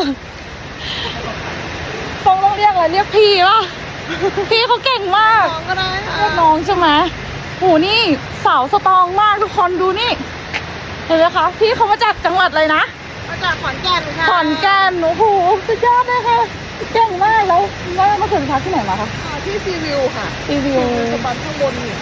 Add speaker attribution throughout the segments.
Speaker 1: อต้องต้องเรียกอะไรเรียกพี่ป่ะ พี่เขาเก่งมาก
Speaker 2: น้องก็ได้ค่ะ
Speaker 1: เรียกน้องใช่ไหมโหนี่สาวสตรองมากทุกคนดูนี่ เห็นไหมคะ พี่เขามาจากจังหวัดอะไรนะ
Speaker 2: มาจากขอนแก่นค่ะ
Speaker 1: ขอนแก่นโอ้โหสุดยอดเลยค่ะเก่งมากแล้วว่าเมื่อคืนพักที่ไหนมาคะ
Speaker 2: อ่าที่ซีวิวค่ะ
Speaker 1: รีวิว
Speaker 2: สปันข้างบนนี่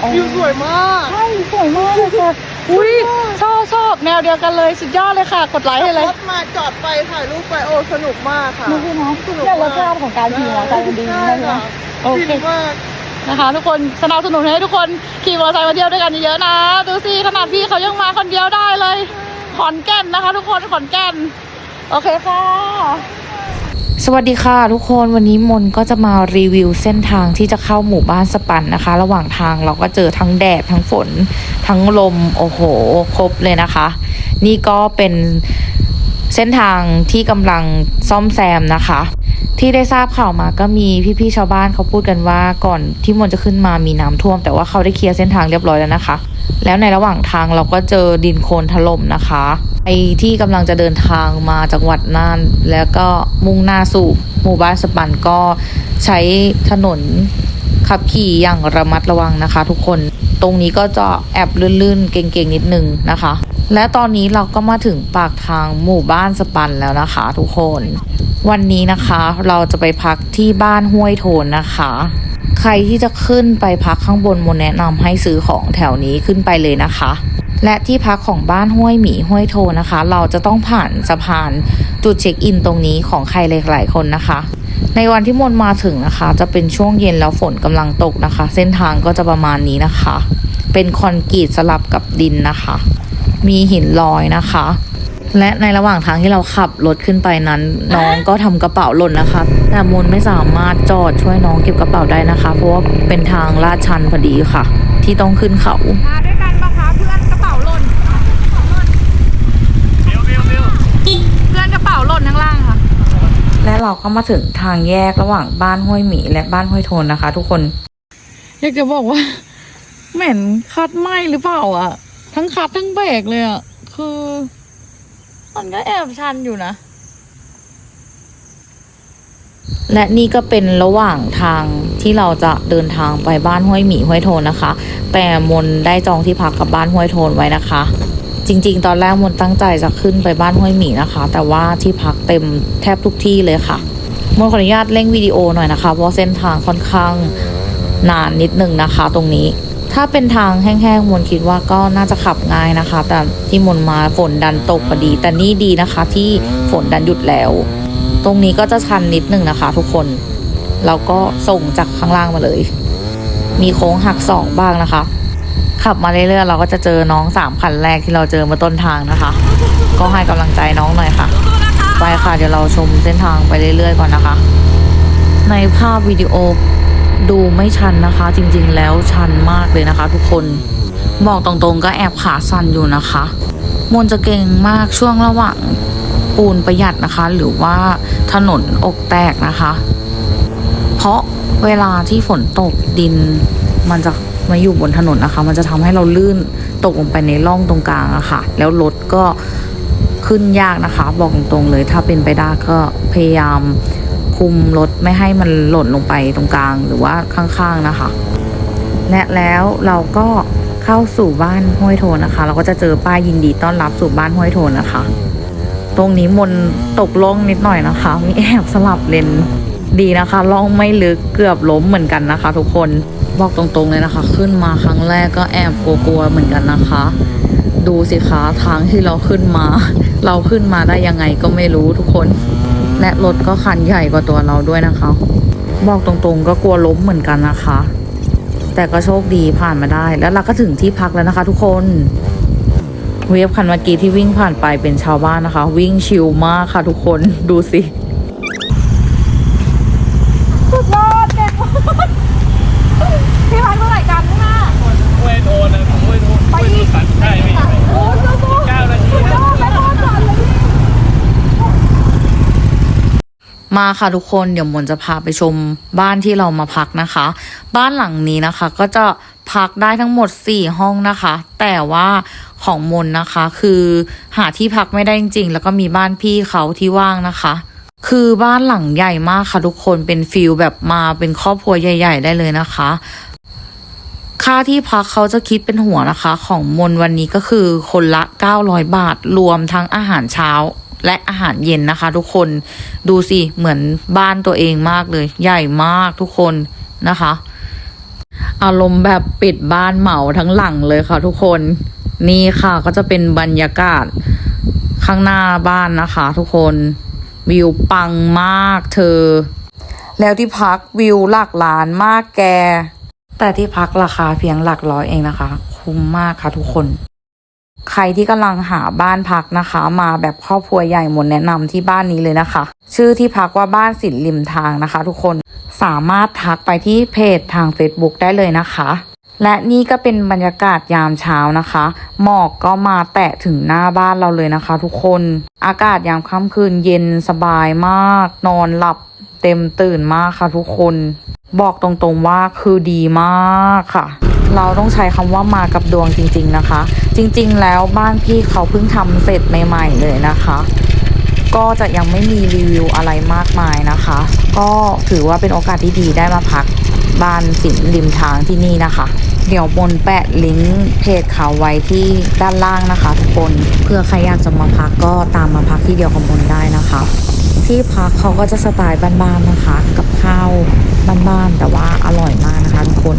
Speaker 1: อ๋อ
Speaker 2: วิวสวยมาก
Speaker 1: ใช่สวยมากเลยค่ะ อุ้ยชอบชอบแนวเดียวกันเลยสุดยอดเลยค่ะ กดไลค์ให้เลย
Speaker 2: รถมาจอดไปถ่ายรูปไปโอ้สนุกมากค่ะ
Speaker 1: นี่คือเนาะ
Speaker 2: สนุก
Speaker 1: เนี่ยร
Speaker 2: มาก
Speaker 1: สชาติของการขี่มอเตอร์ไซค์มันดี
Speaker 2: ใช่
Speaker 1: ใช่ไหม
Speaker 2: ค่ะ
Speaker 1: โอเค
Speaker 2: ฟินมาก
Speaker 1: นะคะทุกคนสนับสนุนให้ทุกคนขี่มอเตอร์ไซค์มาเที่ยวด้วยกันเยอะๆนะ ดูสิขนาดพี่เขายังมาคนเดียวได้เลย ขอนแก่นนะคะ ทุกคนขอนแก่น โอเคค่ะ
Speaker 3: สวัสดีค่ะทุกคนวันนี้มนก็จะมารีวิวเส้นทางที่จะเข้าหมู่บ้านสปันนะคะ ระหว่างทางเราก็เจอทั้งแดดทั้งฝน ทั้งลมโอ้โห ครบเลยนะคะ นี่ก็เป็นเส้นทางที่กำลังซ่อมแซมนะคะ ที่ได้ทราบข่าวมาก็มีพี่ๆชาวบ้านเขาพูดกันว่าก่อนที่มนจะขึ้นมามีน้ำท่วม แต่ว่าเขาได้เคลียร์เส้นทางเรียบร้อยแล้วนะคะ แล้วในระหว่างทางเราก็เจอดินโคลนถล่มนะคะไอที่กำลังจะเดินทางมาจังหวัดน่าน แล้วก็มุ่งหน้าสู่หมู่บ้านสปันก็ใช้ถนนขับขี่อย่างระมัดระวังนะคะ ทุกคนตรงนี้ก็จะแอบลื่นๆ เก่งๆ นิดนึงนะคะ และตอนนี้เราก็มาถึงปากทางหมู่บ้านสปันแล้วนะคะ ทุกคน วันนี้นะคะเราจะไปพักที่บ้านห้วยโทนนะคะ ใครที่จะขึ้นไปพักข้างบนมนแนะนำให้ซื้อของแถวนี้ขึ้นไปเลยนะคะ และที่พักของบ้านห้วยหมีห้วยโทนะคะ เราจะต้องผ่านสะพานจุดเช็คอินตรงนี้ของใครหลายๆคนนะคะ ในวันที่มนมาถึงนะคะ จะเป็นช่วงเย็นแล้วฝนกำลังตกนะคะ เส้นทางก็จะประมาณนี้นะคะ เป็นคอนกรีตสลับกับดินนะคะ มีหินลอยนะคะ และในระหว่างทางที่เราขับรถขึ้นไปนั้น น้องก็ทำกระเป๋าหล่นนะคะ แต่มนไม่สามารถจอดช่วยน้องเก็บกระเป๋าได้นะคะ เพราะว่าเป็นทางลาดชันพอดีค่ะ ที่ต้องขึ้นเขา
Speaker 1: มาด้วยกันปะคะเพื่อนกระเป๋าหล่นเพื่อนกระเป๋าหล่นข้างล่างค่ะ
Speaker 3: และเราก็มาถึงทางแยกระหว่างบ้านห้วยหมีและบ้านห้วยโทนนะคะ ทุกคน
Speaker 1: อยากจะบอกว่าเหม็นคัดไหมหรือเปล่าอะ ทั้งคัดทั้งเบรกเลยอะคือ มันก็แอบชันอยู่นะ
Speaker 3: และนี่ก็เป็นระหว่างทางที่เราจะเดินทางไปบ้านห้วยหมีห้วยโทนนะคะ แต่มนได้จองที่พักกับบ้านห้วยโทนไว้นะคะ จริง ๆ ตอนแรกมนตั้งใจจะขึ้นไปบ้านห้วยหมีนะคะ แต่ว่าที่พักเต็มแทบทุกที่เลยค่ะมนขออนุญาตเร่งวิดีโอหน่อยนะคะ เพราะเส้นทางค่อนข้างนานนิดนึงนะคะตรงนี้ ถ้าเป็นทางแห้งๆมนคิดว่าก็น่าจะขับง่ายนะคะ แต่ที่มนมาฝนดันตกพอดี แต่นี่ดีนะคะ ที่ฝนดันหยุดแล้ว ตรงนี้ก็จะชันนิดนึงนะคะ ทุกคนเราก็ส่งจากข้างล่างมาเลย มีโค้งหักศอกบ้างนะคะ ขับมาเรื่อยๆเราก็จะเจอน้องสามคันแรกที่เราเจอมาต้นทางนะคะ ก็ให้กำลังใจน้องหน่อยค่ะไปค่ะเดี๋ยวเราชมเส้นทางไปเรื่อยๆก่อนนะคะ ในภาพวิดีโอ ดูไม่ชันนะคะ จริงๆ แล้วชันมากเลยนะคะ ทุกคนบอกตรงๆก็แอบขาสั่นอยู่นะคะ มนจะเก่งมากช่วงระหว่างปูนประหยัดนะคะ หรือว่าถนนอกแตกนะคะ เพราะเวลาที่ฝนตกดิน มันจะมาอยู่บนถนนนะคะ มันจะทำให้เราลื่นตกลงไปในร่องตรงกลางอะค่ะ แล้วรถก็ขึ้นยากนะคะ บอกตรงๆเลย ถ้าเป็นไปได้ก็พยายาม คุมรถไม่ให้มันหล่นลงไปตรงกลางหรือว่าข้างๆนะคะ และแล้วเราก็เข้าสู่บ้านห้วยโทนนะคะ เราก็จะเจอป้ายยินดีต้อนรับสู่บ้านห้วยโทนนะคะ ตรงนี้มนตกล่องนิดหน่อยนะคะ มีแอบสลับเลนดีนะคะล่องไม่ลึกเกือบล้มเหมือนกันนะคะ ทุกคนบอกตรงๆเลยนะคะ ขึ้นมาครั้งแรกก็แอบกลัวๆเหมือนกันนะคะ ดูสิคะทางที่เราขึ้นมา เราขึ้นมาได้ยังไงก็ไม่รู้ทุกคน และรถก็คันใหญ่กว่าตัวเราด้วยนะคะ บอกตรงๆก็กลัวล้มเหมือนกันนะคะ แต่ก็โชคดีผ่านมาได้ แล้วเราก็ถึงที่พักแล้วนะคะ ทุกคนเวฟคันเมื่อกี้ที่วิ่งผ่านไปเป็นชาวบ้านนะคะ วิ่งชิลมากค่ะทุกคนดูสิ
Speaker 1: สุดยอดเก่งมากพี่พักเท่าไหร่กันข้างหน้า
Speaker 4: ห้วยโทนนะห้วยโทนห้วยโทนสันใช่ไหม
Speaker 1: โอ้ยสู้ๆ
Speaker 4: เก้านาที
Speaker 1: สุดยอดไปทอดก่อนเลยพี่
Speaker 3: มาค่ะทุกคนเดี๋ยวมนจะพาไปชมบ้านที่เรามาพักนะคะ บ้านหลังนี้นะคะ ก็จะพักได้ทั้งหมด 4 ห้องนะคะ แต่ว่าของมนนะคะ คือหาที่พักไม่ได้จริงๆ แล้วก็มีบ้านพี่เขาที่ว่างนะคะ คือบ้านหลังใหญ่มากค่ะทุกคนเป็นฟิลแบบมาเป็นครอบครัวใหญ่ ๆ ได้เลยนะคะค่าที่พักเขาจะคิดเป็นหัวนะคะ ของมนวันนี้ก็คือคนละ 900 บาทรวมทั้งอาหารเช้า และอาหารเย็นนะคะ ทุกคนดูสิเหมือนบ้านตัวเองมากเลย ใหญ่มากทุกคนนะคะ อารมณ์แบบปิดบ้านเหมาทั้งหลังเลยค่ะ ทุกคนนี่ค่ะก็จะเป็นบรรยากาศข้างหน้าบ้านนะคะ ทุกคนวิวปังมากเธอ แล้วที่พักวิวหลักล้านมากแก แต่ที่พักราคาเพียงหลักร้อยเองนะคะ คุ้มมากค่ะทุกคน ใครที่กำลังหาบ้านพักนะคะ มาแบบครอบครัวใหญ่หมดแนะนำที่บ้านนี้เลยนะคะ ชื่อที่พักว่าบ้านสินริมทางนะคะ ทุกคนสามารถทักไปที่เพจทาง Facebook ได้เลยนะคะ และนี่ก็เป็นบรรยากาศยามเช้านะคะ หมอกก็มาแตะถึงหน้าบ้านเราเลยนะคะ ทุกคนอากาศยามค่ำคืนเย็นสบายมาก นอนหลับเต็มตื่นมากค่ะทุกคน บอกตรงๆว่าคือดีมากค่ะ เราต้องใช้คำว่ามากับดวงจริง ๆนะคะ จริงๆ แล้วบ้านพี่เขาเพิ่งทำเสร็จใหม่ ๆ เลยนะคะ ก็จะยังไม่มีรีวิวอะไรมากมายนะคะ ก็ถือว่าเป็นโอกาสที่ดีได้มาพักบ้านสินริมทางที่นี่นะคะ เดี๋ยวบนแปะลิงก์เพจเขาไว้ที่ด้านล่างนะคะทุกคนเพื่อใครอยากจะมาพักก็ตามมาพักที่เดียวกับบนได้นะคะ ที่พักเขาก็จะสไตล์บ้านๆนะคะ กับข้าวบ้านๆแต่ว่าอร่อยมากนะคะทุกคน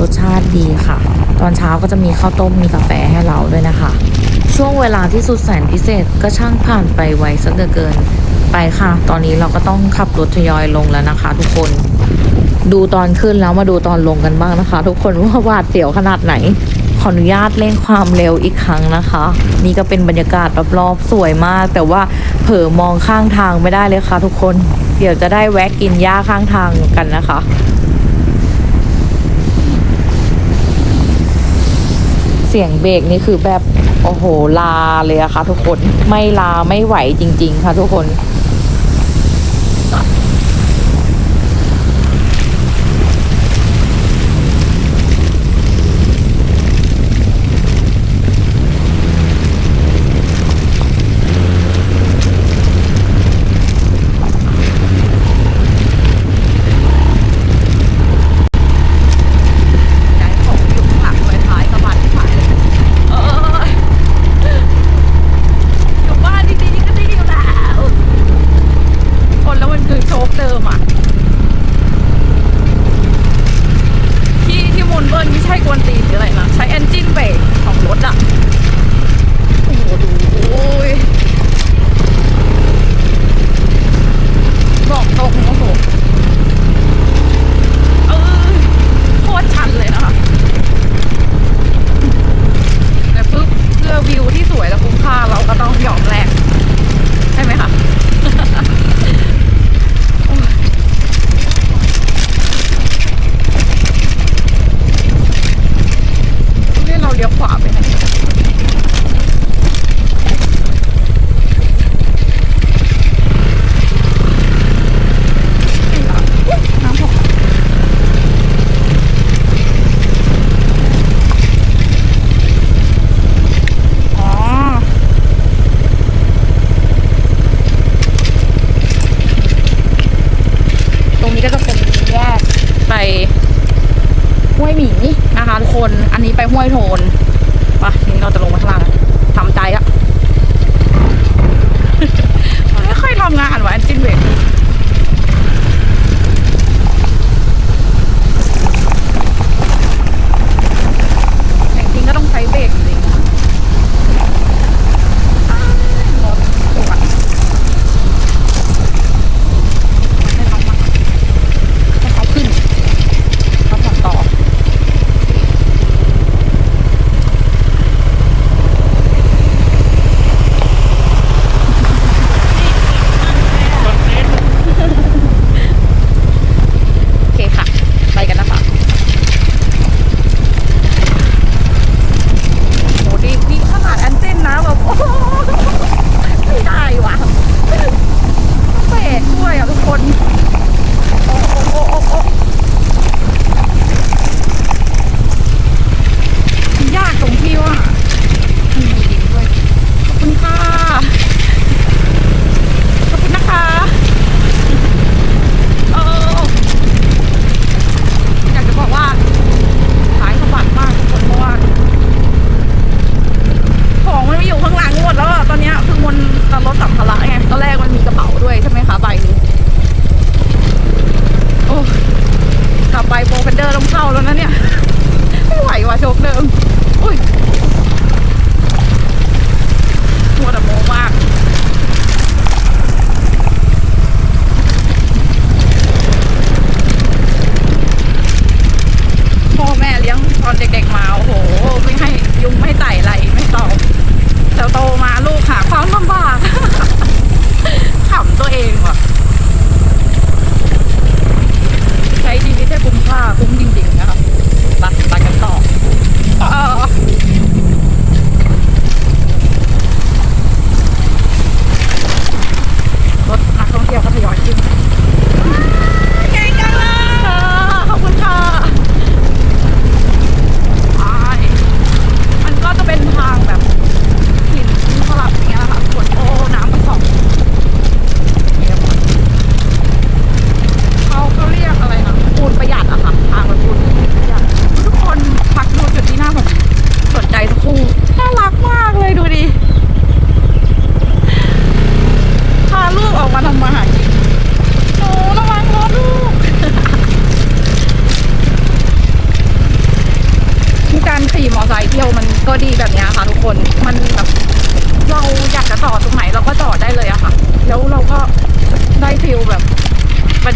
Speaker 3: รสชาติดีค่ะ ตอนเช้าก็จะมีข้าวต้มมีกาแฟให้เราด้วยนะคะ ช่วงเวลาที่สุดแสนพิเศษก็ช่างผ่านไปไวสักเหลือเกินไปค่ะ ตอนนี้เราก็ต้องขับรถทยอยลงแล้วนะคะ ทุกคนดูตอนขึ้นแล้วมาดูตอนลงกันบ้างนะคะ ทุกคนว่าหวาดเสียวขนาดไหน ออนุญาตเร่งความเร็วอีกครั้งนะคะ นี่ก็เป็นบรรยากาศรอบๆสวยมาก แต่ว่าเผลอมองข้างทางไม่ได้เลยค่ะทุกคน เดี๋ยวจะได้แวะกินหญ้าข้างทางกันนะคะเสียงเบรกนี่คือแบบ โอ้โห ลาเลยอะค่ะทุกคนไม่ลาไม่ไหวจริง ๆ ค่ะทุกคน ย้ายของอยู่ข้างหลังไว้ท้ายสะบัดท้ายเลยเอออยู่บ้านดีๆนี่ก็ดีอยู่แล้วคนแล้วมันคือโชคเดิมอะ ที่ที่มุนเบิร์นไม่ใช่กวนตีนหรืออะไรนะ ใช้เอนจินเบรกของรถอะ โอ้โหดูโอ้ยบอกตรงโอ้โห เออโคตรชันเลยนะคะ แต่ปุ๊บเพื่อวิวที่สวยและคุ้มค่าเราก็ต้องยอมแลกใช่ไหมคะโอ้ยนี่เราเลี้ยวขวาไปไหนนี่เหรออุ๊ยน้ำหก อ๋อ ตรงนี้ก็จะเป็นแยกไปห้วยหมีนะคะทุกคน อันนี้ไปห้วยโทน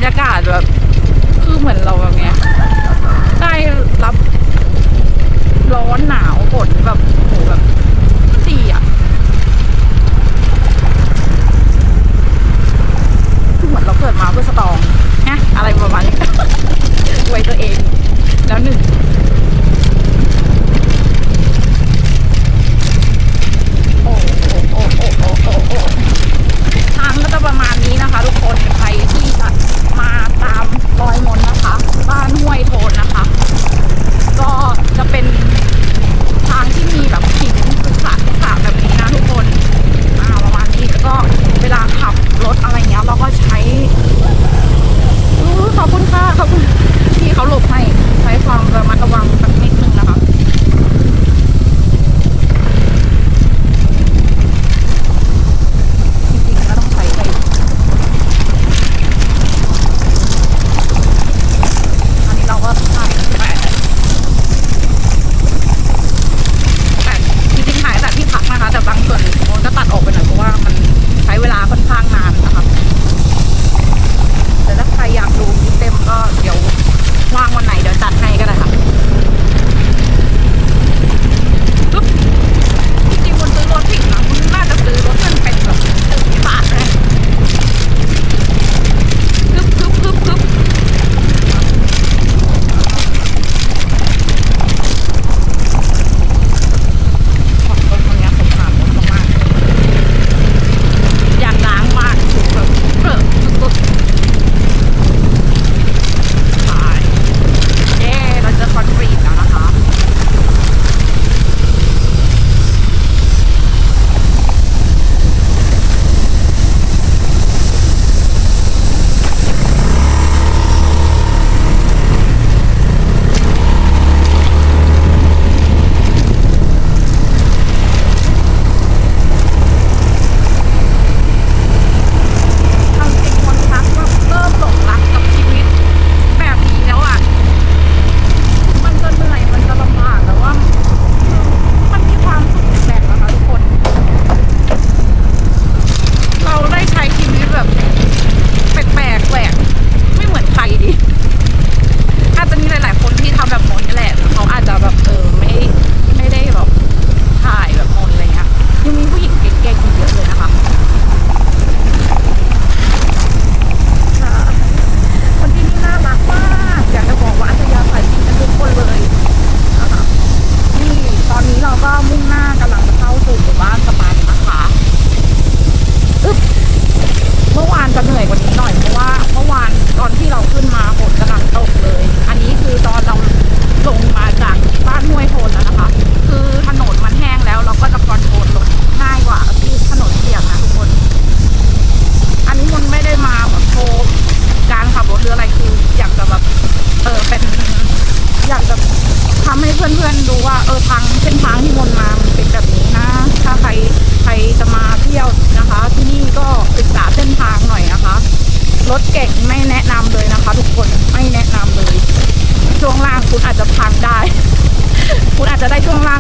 Speaker 3: รยากาศแบบ คือเหมือนเราแบบเนี้ยได้รับร้อนหนาวฝนแบบโหแบบมันดีอะคือเหมือนเราเกิดมาเพื่อสตอ
Speaker 1: งนะอะไรประมาณนี้ไว้ตัวเอง แล้วหนึ่งทางก็จะประมาณนี้นะคะ ทุกคนใครที่จะ มาตามรอย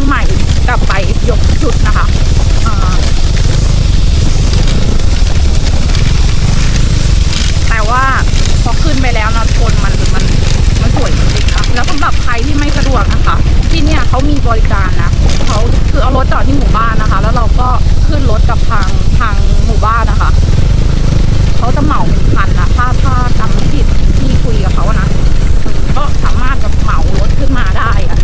Speaker 1: ใหม่กลับไปยกชุดนะคะแต่ว่าพอขึ้นไปแล้วนะทุกคนมันมันมันสวยจริงๆค่ะแล้วสำหรับใครที่ไม่สะดวกนะคะ ที่เนี่ยเขามีบริการนะเขาคือเอารถจอดที่หมู่บ้านนะคะ แล้วเราก็ขึ้นรถกับทางทางหมู่บ้านนะคะเขาจะเหมาเป็นพันนะถ้าถ้าจำผิดที่คุยกับเขานะก็สามารถแบบเหมารถขึ้นมาได้อะ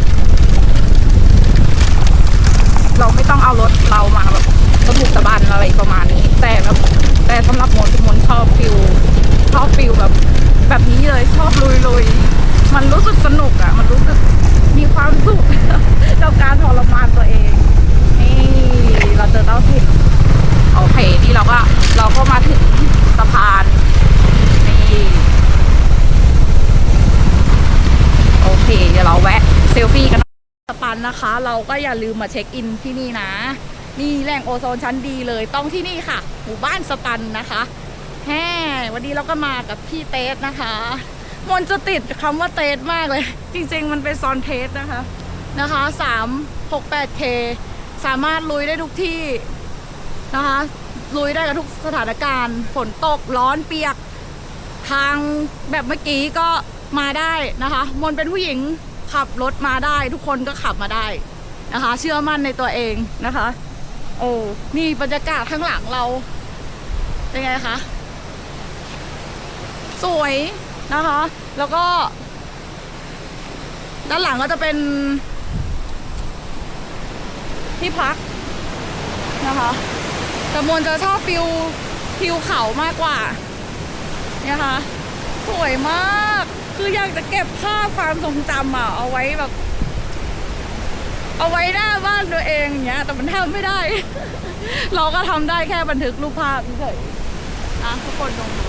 Speaker 1: เราไม่ต้องเอารถเรามาแบบสะบุกสะบันอะไรประมาณนี้ แต่แบบแต่สำหรับมนมนชอบฟิลชอบฟิลแบบ แบบนี้เลยชอบลุยลุยๆมันรู้สึกสนุกอะมันรู้สึกมีความสุขกับการทรมานตัวเอง นี่เราเจอเต้าถิ่นโอเค นี่เราก็เราก็มาถึงสะพานนี่โอเค เดี๋ยวเราแวะเซลฟี่กัน ปันนะคะ เราก็อย่าลืมมาเช็คอินที่นี่นะนี่แหล่งโอโซนชั้นดีเลยต้องที่นี่ค่ะ หมู่บ้านสปันนะคะแฮ่วันนี้เราก็มากับพี่เตสนะคะมนจะติดคำว่าเตสมากเลย จริง ๆ มันเป็นซอนเทสนะคะนะคะ3 6 8 k สามารถลุยได้ทุกที่นะคะ ลุยได้กับทุกสถานการณ์ฝนตกร้อนเปียก ทางแบบเมื่อกี้ก็มาได้นะคะ มนเป็นผู้หญิง ขับรถมาได้ ทุกคนก็ขับมาได้นะคะ เชื่อมั่นในตัวเองนะคะ โอ้นี่บรรยากาศข้างหลังเรา เป็นไงคะ สวยนะคะ แล้วก็ ด้านหลังก็จะเป็น ที่พักนะคะแต่มนจะชอบฟิวฟิวเขามากกว่า เนี่ยค่ะ สวยมาก คืออยากจะเก็บภาพความทรงจำอะเอาไว้แบบ เอาไว้หน้าบ้านตัวเองอย่างเงี้ย แต่มันทำไม่ได้ เราก็ทำได้แค่บันทึกรูปภาพเฉยๆอะทุกคนลองดู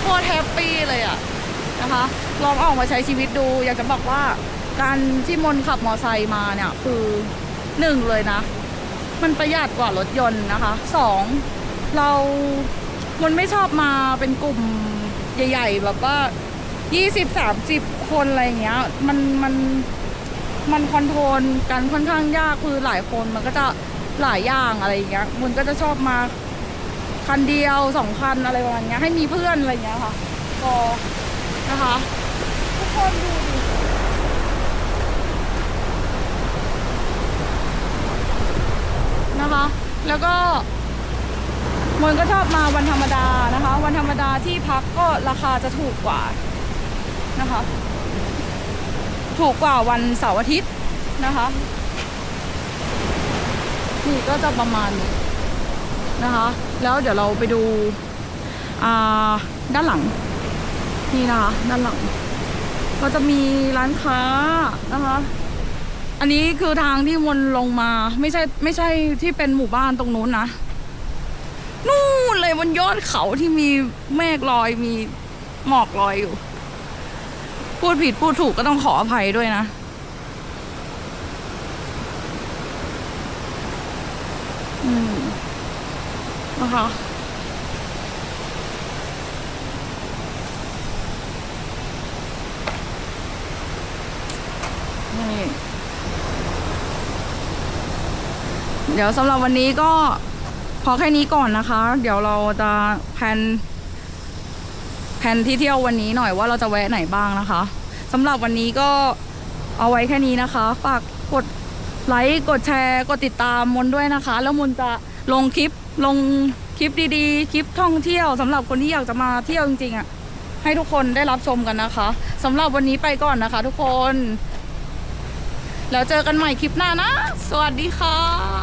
Speaker 1: โคตรแฮปปี้เลยอะนะคะ ลองออกมาใช้ชีวิตดู อยากจะบอกว่า การที่มนขับมอไซค์มาเนี่ย คือหนึ่งเลยนะ มันประหยัดกว่ารถยนต์นะคะสองเรา มันไม่ชอบมาเป็นกลุ่มใหญ่ ๆ แบบว่ายี่สิบสามสิบคนอะไรอย่างเงี้ย มันมันมันคอนโทรลกันค่อนข้างยากคือหลายคนมันก็จะหลายอย่างอะไรอย่างเงี้ยมันก็จะชอบมาคันเดียวสองคันอะไรประมาณเนี้ยให้มีเพื่อนอะไรอย่างเงี้ยค่ะก็นะคะ ทุกคนดูดินะคะ แล้วก็ มนก็ชอบมาวันธรรมดานะคะ วันธรรมดาที่พักก็ราคาจะถูกกว่านะคะ ถูกกว่าวันเสาร์อาทิตย์นะคะ นี่ก็จะประมาณนี้นะคะ แล้วเดี๋ยวเราไปดูอ่าด้านหลัง นี่นะคะ ด้านหลัง ก็จะมีร้านค้านะคะ อันนี้คือทางที่วนลงมาไม่ใช่ไม่ใช่ที่เป็นหมู่บ้านตรงนู้นนะ นู่นเลยบนยอดเขาที่มีเมฆลอยมีหมอกลอยอยู่ พูดผิดพูดถูกก็ต้องขออภัยด้วยนะ อืมนะคะนี่เดี๋ยวสำหรับวันนี้ก็ พอแค่นี้ก่อนนะคะ เดี๋ยวเราจะแพนแผนที่เที่ยววันนี้หน่อยว่าเราจะแวะไหนบ้างนะคะสำหรับวันนี้ก็เอาไว้แค่นี้นะคะ ฝากกดไลค์กดแชร์กดติดตามมนด้วยนะคะ แล้วมนจะลงคลิปลงคลิปดีๆ คลิปท่องเที่ยวสำหรับคนที่อยากจะมาเที่ยวจริงๆอะให้ทุกคนได้รับชมกันนะคะสำหรับวันนี้ไปก่อนนะคะ ทุกคน แล้วเจอกันใหม่คลิปหน้านะ สวัสดีค่ะ